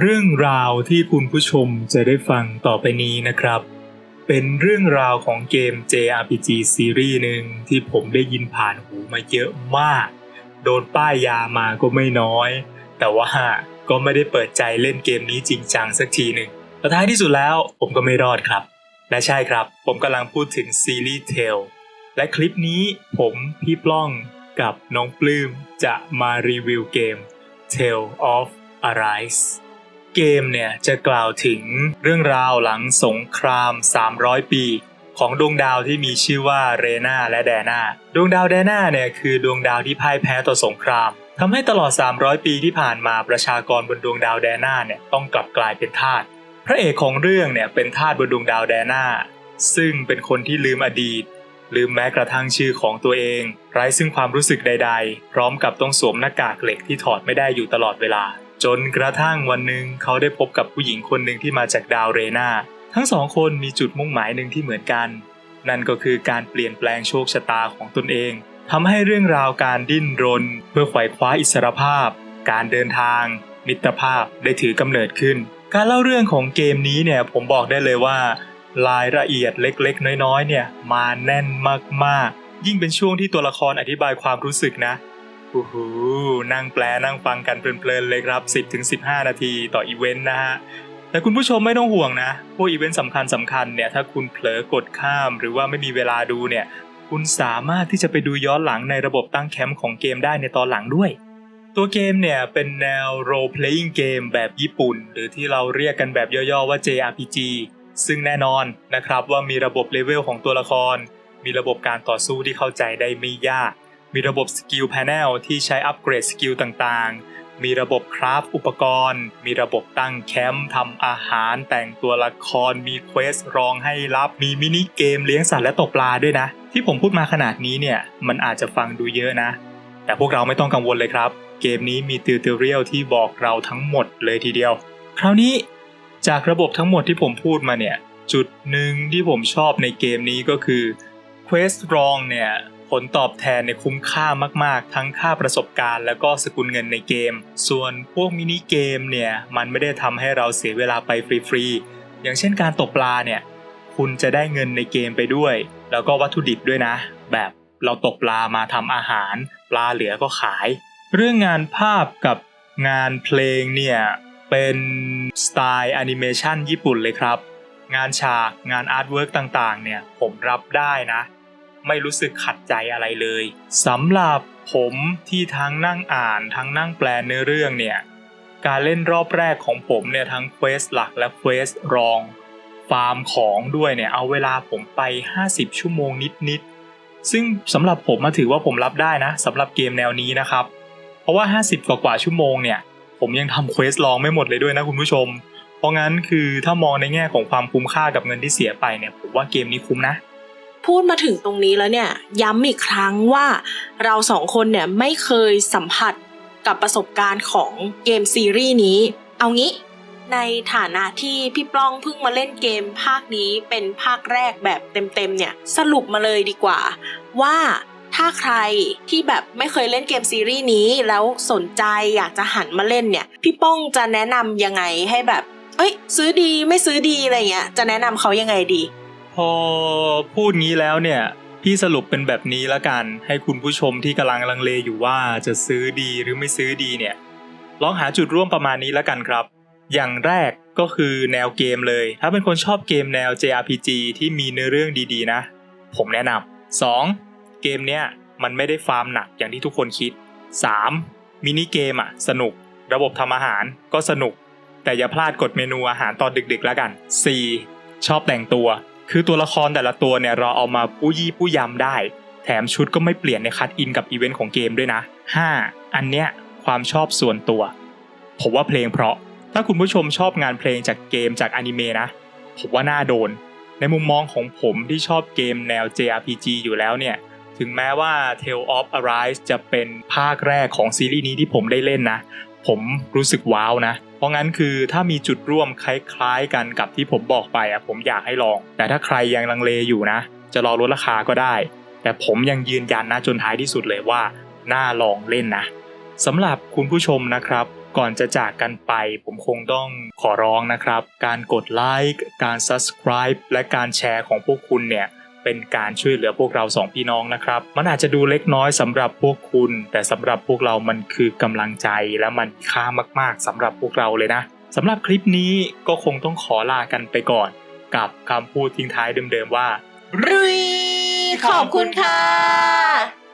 เรื่องราวที่คุณผู้ชมจะได้ฟังต่อไปนี้นะครับ เป็นเรื่องราวของเกม JRPG ซีรีส์หนึ่งที่ผมได้ยินผ่านหูมาเยอะมาก โดนป้ายยามาก็ไม่น้อย แต่ว่าก็ไม่ได้เปิดใจเล่นเกมนี้จริงจังสักทีหนึ่งแต่ท้ายที่สุดแล้วผมก็ไม่รอดครับ และใช่ครับ ผมกำลังพูดถึงซีรีส์ Tale และคลิปนี้ผมพี่ปล้องกับน้องปลื้มจะมารีวิวเกม Tale of Arise เกมเนี่ยจะกล่าวถึงเรื่องราวหลังสงคราม 300 ปี ของดวงดาวที่มีชื่อว่าเรนาและแดนาดวงดาวแดนาเนี่ยคือดวงดาวที่พ่ายแพ้ต่อสงครามทำให้ตลอด 300 ปีที่ผ่านมาประชากรบนดวงดาวแดนาเนี่ยต้องกลับกลายเป็นทาสพระเอกของเรื่องเนี่ยเป็นทาสบนดวงดาวแดนาซึ่งเป็นคนที่ลืมอดีต ลืมแม้กระทั่งชื่อของตัวเอง ไร้ซึ่งความรู้สึกใด ๆ พร้อมกับต้องสวมหน้ากากเหล็กที่ถอดไม่ได้อยู่ตลอดเวลา จนกระทั่งวันหนึ่งเขาได้พบกับผู้หญิงคนหนึ่งที่มาจากดาวเรนาทั้งสองคนมีจุดมุ่งหมายหนึ่งที่เหมือนกัน นั่นก็คือการเปลี่ยนแปลงโชคชะตาของตนเองทำให้เรื่องราวการดิ้นรน เพื่อไขว่คว้าอิสรภาพ การเดินทาง มิตรภาพได้ถือกำเนิดขึ้น การเล่าเรื่องของเกมนี้เนี่ยผมบอกได้เลยว่า รายละเอียดเล็กๆ น้อยๆ เนี่ยมาแน่นมากๆ ยิ่งเป็นช่วงที่ตัวละครอธิบายความรู้สึกนะ โอ้โหนั่งแปลนั่งฟังกันเพลินๆเลยครับ 10-15 นาทีต่ออีเวนต์นะฮะแต่คุณผู้ชมไม่ต้องห่วงนะพวกอีเวนต์สำคัญสำคัญเนี่ยถ้าคุณเผลอกดข้าม หรือว่าไม่มีเวลาดูเนี่ย คุณสามารถที่จะไปดูย้อนหลังในระบบตั้งแคมป์ของเกมได้ในตอนหลังด้วย ตัวเกมเนี่ยเป็นแนว role playing game แบบญี่ปุ่น หรือที่เราเรียกกันแบบย่อๆว่า JRPG ซึ่งแน่นอนนะครับว่ามีระบบเลเวลของตัวละคร มีระบบการต่อสู้ที่เข้าใจได้ไม่ยาก มีระบบสกิลแพนเนลที่ใช้อัปเกรดสกิลต่างๆ มีระบบคราฟอุปกรณ์ มีระบบตั้งแคมป์ทำอาหารแต่งตัวละคร มีเควสรองให้รับ มีมินิเกมเลี้ยงสัตว์และตกปลาด้วยนะ ที่ผมพูดมาขนาดนี้เนี่ย มันอาจจะฟังดูเยอะนะ แต่พวกเราไม่ต้องกังวลเลยครับ เกมนี้มีติวเตอเรียลที่บอกเราทั้งหมดเลยทีเดียว คราวนี้จากระบบทั้งหมดที่ผมพูดมาเนี่ย จุดหนึ่งที่ผมชอบในเกมนี้ก็คือ Quest รองเนี่ย ผลตอบแทนเนี่ยคุ้มค่ามากๆ ทั้งค่าประสบการณ์ แล้วก็สกุลเงินในเกม ส่วนพวกมินิเกมเนี่ยมันไม่ได้ทำให้เราเสียเวลาไปฟรีๆ อย่างเช่นการตกปลาเนี่ยคุณจะได้เงินในเกมไปด้วย แล้วก็วัตถุดิบด้วยนะ แบบเราตกปลามาทำอาหาร ปลาเหลือก็ขาย เรื่องงานภาพกับงานเพลงเนี่ยเป็นสไตล์แอนิเมชันญี่ปุ่นเลยครับ งานฉากงานอาร์ตเวิร์กต่างๆเนี่ยผมรับได้นะ ไม่รู้สึกขัดใจอะไรเลยสำหรับผมที่ทั้งนั่งอ่านทั้งนั่งแปลเนื้อเรื่องเนี่ยการเล่นรอบแรกของผมเนี่ยทั้งเควสหลักและเควสรอง ฟาร์มของด้วยเนี่ยเอาเวลาผมไป 50 ชั่วโมงนิดๆซึ่งสำหรับผมมาถือว่าผมรับได้นะสำหรับเกมแนวนี้นะครับ เพราะว่า 50 กว่ากว่าชั่วโมงเนี่ยผมยังทำเควสลองไม่หมดเลยด้วยนะคุณผู้ชม เพราะงั้นคือถ้ามองในแง่ของความคุ้มค่ากับเงินที่เสียไปเนี่ยผมว่าเกมนี้คุ้มนะ พูดมาถึงตรงนี้แล้วเนี่ยย้ำอีกครั้งว่าเราสองคนเนี่ยไม่เคยสัมผัสกับประสบการณ์ของเกมซีรีส์นี้ เอางี้ในฐานะที่พี่ปล้องเพิ่งมาเล่นเกมภาคนี้เป็นภาคแรกแบบเต็มๆเนี่ยสรุปมาเลยดีกว่า ว่าถ้าใครที่แบบไม่เคยเล่นเกมซีรีส์นี้แล้วสนใจอยากจะหันมาเล่นเนี่ย พี่ป้องจะแนะนำยังไงให้แบบ เอ้ย ซื้อดีไม่ซื้อดีอะไรเงี้ยจะแนะนำเขายังไงดี พอพูดงี้แล้วเนี่ย พี่สรุปเป็นแบบนี้ละกัน ให้คุณผู้ชมที่กำลังลังเลอยู่ว่าจะซื้อดีหรือไม่ซื้อดีเนี่ย ลองหาจุดร่วมประมาณนี้ละกันครับ อย่างแรกก็คือแนวเกมเลย ถ้าเป็นคนชอบเกมแนว JRPG ที่มีเนื้อเรื่องดีๆ นะ ผมแนะนำ 2. เกมเนี้ยมันไม่ได้ฟาร์มหนักอย่างที่ทุกคนคิด 3. มินิเกมอะสนุก ระบบทำอาหารก็สนุก แต่อย่าพลาดกดเมนูอาหารตอนดึกๆแล้วกัน 4. ชอบแต่งตัว คือตัวละครแต่ละตัวเนี่ยเราเอามาปู้ยี่ปู้ยำได้ แถมชุดก็ไม่เปลี่ยนในคัดอินกับอีเวนต์ของเกมด้วยนะ 5. อันเนี้ยความชอบส่วนตัว ผมว่าเพลงเพราะ ถ้าคุณผู้ชมชอบงานเพลงจากเกมจากอนิเมะนะ ผมว่าน่าโดน ในมุมมองของผมที่ชอบเกมแนว JRPG อยู่แล้วเนี่ย ถึงแม้ว่า Tale of Arise จะเป็นภาคแรกของซีรีส์นี้ที่ผมได้เล่นนะ ผมรู้สึกว้าวนะ เพราะงั้นคือถ้ามีจุดร่วมคล้ายๆกันกับที่ผมบอกไปอะผมอยากให้ลอง แต่ถ้าใครยังลังเลอยู่นะ จะรอลดราคาก็ได้ แต่ผมยังยืนยันนะจนท้ายที่สุดเลยว่า น่าลองเล่นนะสำหรับคุณผู้ชมนะครับ ก่อนจะจากกันไป ผมคงต้องขอร้องนะครับ การกดไลค์การ subscribe และการแชร์ของพวกคุณเนี่ย เป็นการช่วยเหลือพวกเราสองพี่น้องนะครับ มันอาจจะดูเล็กน้อยสำหรับพวกคุณ แต่สำหรับพวกเรามันคือกำลังใจและมันมีค่ามาก ๆสำหรับพวกเราเลยนะสำหรับคลิปนี้ก็คงต้องขอลากันไปก่อน กับคำพูดทิ้งท้ายเดิมๆว่ารุยขอบคุณค่ะ